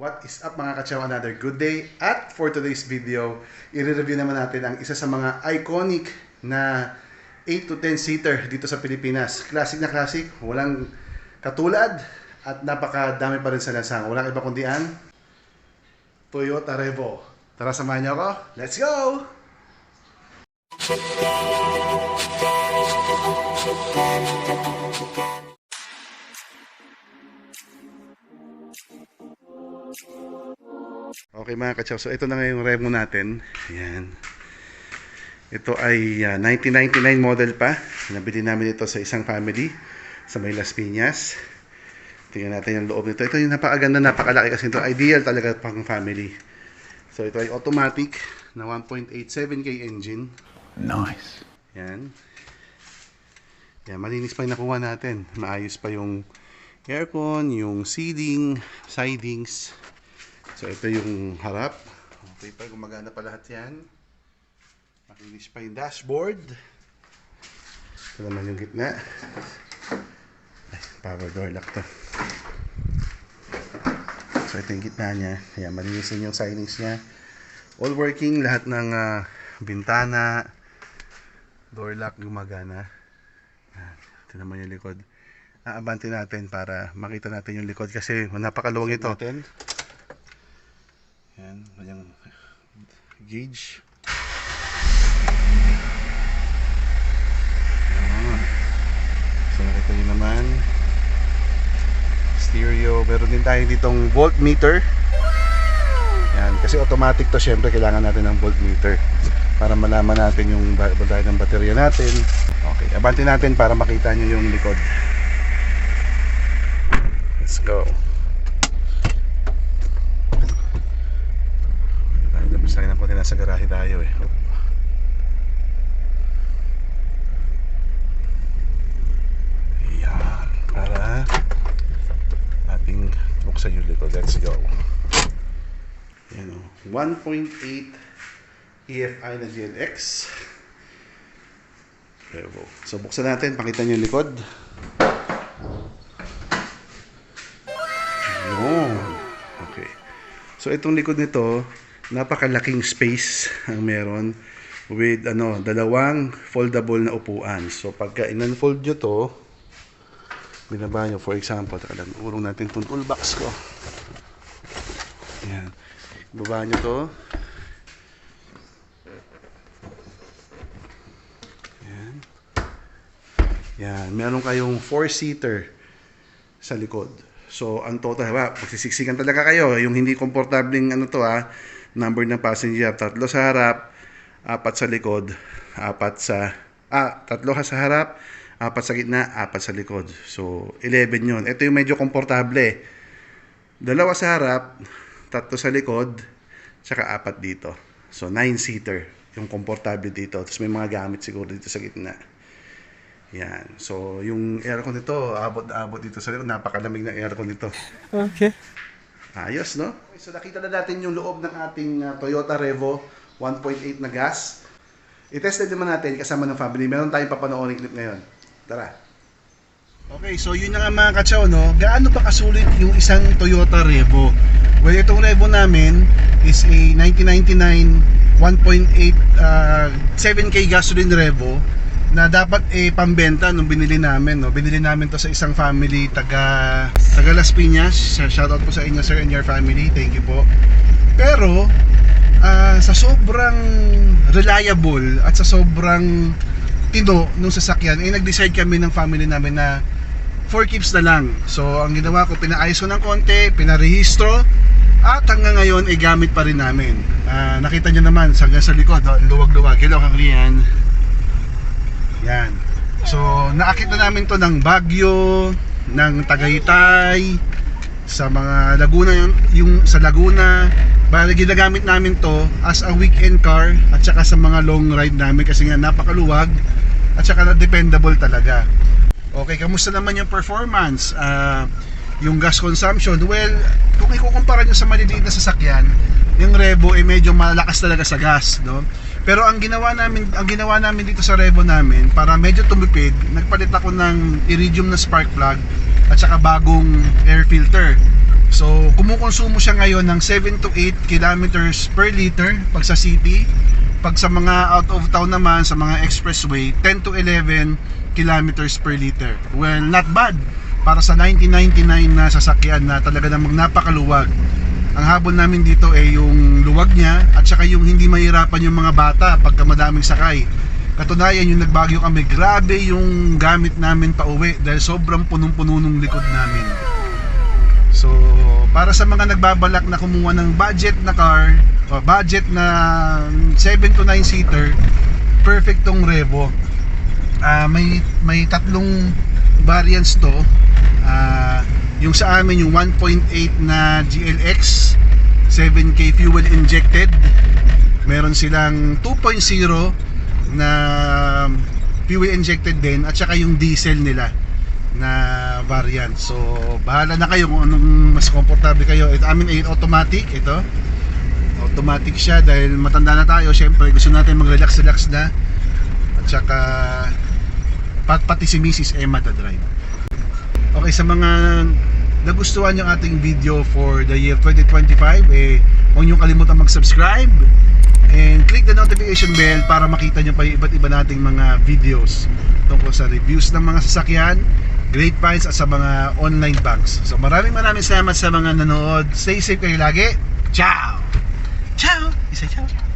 What is up mga kachaw? Another good day. At for today's video, i-review naman natin ang isa sa mga iconic na 8 to 10 seater dito sa Pilipinas. Classic na classic, walang katulad at napakadami pa rin sa lansang. Walang iba kundi ang Toyota Revo. Tara samahan niyo ako. Let's go! Okay mga kachaw, so ito na nga yung Revo natin. Ayan. Ito ay ah, 1999 model pa. Nabili namin ito sa isang family sa May Las Piñas. Tingnan natin yung loob nito. Ito yung napakaganda, napakalaki kasi ito. Ideal talaga pang family. So ito ay automatic na 1.87K engine. Nice. Yan. Yan, malinis pa yung nakuha natin. Maayos pa yung aircon, yung seating, sidings. So ito yung harap. Okay pa, gumagana pa lahat yan. Makinis pa yung dashboard. Ito naman yung gitna. Ay, power door lock to. So ito yung gitna niya. Ayan, malinis din yung sidings niya. All working, lahat ng ah, bintana, door lock gumagana. Yan, ito naman yung likod. Aabante natin para makita natin yung likod kasi napakaluwag ito. Natin. Yan, yung gauge. Yan. So nakita nyo naman. Stereo. Meron din tayo ditong voltmeter. Yan, kasi automatic to syempre kailangan natin ng voltmeter para malaman natin yung ba- voltahe ng baterya natin. Okay, abante natin para makita nyo yung likod. Let's go. Tayo labas tayo ng konti nasa garahe tayo eh. Oop. Ayan, para ating buksan yung likod. Let's go. Yan o. 1.8 EFI na GLX. Evo. So buksan natin, pakita niyo yung likod. Yun. Okay. So itong likod nito, napakalaking space ang meron with ano, dalawang foldable na upuan. So pagka in-unfold nyo to, binaba nyo, for example, taka lang, urong natin itong toolbox ko. Yan. Baba nyo to. Yan. Yan. Meron kayong four-seater sa likod. So, ang total, ha, magsisiksikan talaga kayo. Yung hindi komportabling ano to ha, number ng passenger, tatlo sa harap, apat sa likod, apat sa, ah, tatlo ka sa harap, apat sa gitna, apat sa likod. So, 11 yun. Ito yung medyo komportable. Dalawa sa harap, tatlo sa likod, tsaka apat dito. So, 9-seater yung komportable dito. Tapos may mga gamit siguro dito sa gitna. Yan. So, yung aircon nito, abot na abot dito sa likod. Napakalamig ng aircon nito. Okay. Ayos, no? So, nakita na natin yung loob ng ating uh, Toyota Revo 1.8 na gas. I-test din naman natin kasama ng family. Meron tayong papanoorin clip ngayon. Tara. Okay, so yun na nga mga katsaw, no? Gaano ba kasulit yung isang Toyota Revo? Well, itong Revo namin is a 1999 1.8 uh, 7K gasoline Revo na dapat eh pambenta nung binili namin no? Binili namin to sa isang family taga taga Las Piñas. Shout out po sa inyo sir and your family. Thank you po. Pero ah, sa sobrang reliable at sa sobrang tino nung sasakyan eh nag-decide kami ng family namin na 4 keeps na lang. So ang ginawa ko pinaayos ko ng konti pinarehistro at hanggang ngayon ay gamit pa rin namin. Ah, nakita nyo naman sa, sa likod oh, luwag-luwag. Hello kang Rian yan. So, naakit na namin to ng Baguio, ng Tagaytay, sa mga Laguna yung, yung sa Laguna. Bali ginagamit namin to as a weekend car at saka sa mga long ride namin kasi nga napakaluwag at saka na dependable talaga. Okay, kamusta naman yung performance? Ah, yung gas consumption, well, kung ikukumpara nyo sa maliliit na sasakyan, yung Revo ay medyo malakas talaga sa gas, no? Pero ang ginawa namin, ang ginawa namin dito sa Revo namin para medyo tumipid, nagpalit ako ng iridium na spark plug at saka bagong air filter. So, kumukonsumo siya ngayon ng 7 to 8 kilometers per liter pag sa city. Pag sa mga out of town naman, sa mga expressway, 10 to 11 kilometers per liter. Well, not bad. Para sa 1999 na sasakyan na talaga namang napakaluwag. Ang habol namin dito ay yung luwag niya at saka yung hindi mahirapan yung mga bata pagka madaming sakay. Katunayan yung nagbagyo kami, grabe yung gamit namin pa uwi dahil sobrang punong-puno ng likod namin. So, para sa mga nagbabalak na kumuha ng budget na car, o budget na 7 to 9 seater, perfect tong Revo. Ah, may may tatlong variants to. Ah, yung sa amin yung 1.8 na GLX 7K fuel injected. Meron silang 2.0 na fuel injected din at saka yung diesel nila na variant. So, bahala na kayo kung anong mas komportable kayo. Ito amin ay automatic ito. Automatic siya dahil matanda na tayo. Syempre, gusto natin mag-relax-relax na. At saka pat pati si Mrs. Emma the drive. Okay, sa mga nagustuhan yung ating video for the year 2025, eh, huwag niyong kalimutan mag-subscribe and click the notification bell para makita niyo pa yung iba't iba nating mga videos tungkol sa reviews ng mga sasakyan, great finds at sa mga online banks. So maraming maraming salamat sa mga nanood. Stay safe kayo lagi. Ciao! Ciao! Isa ciao!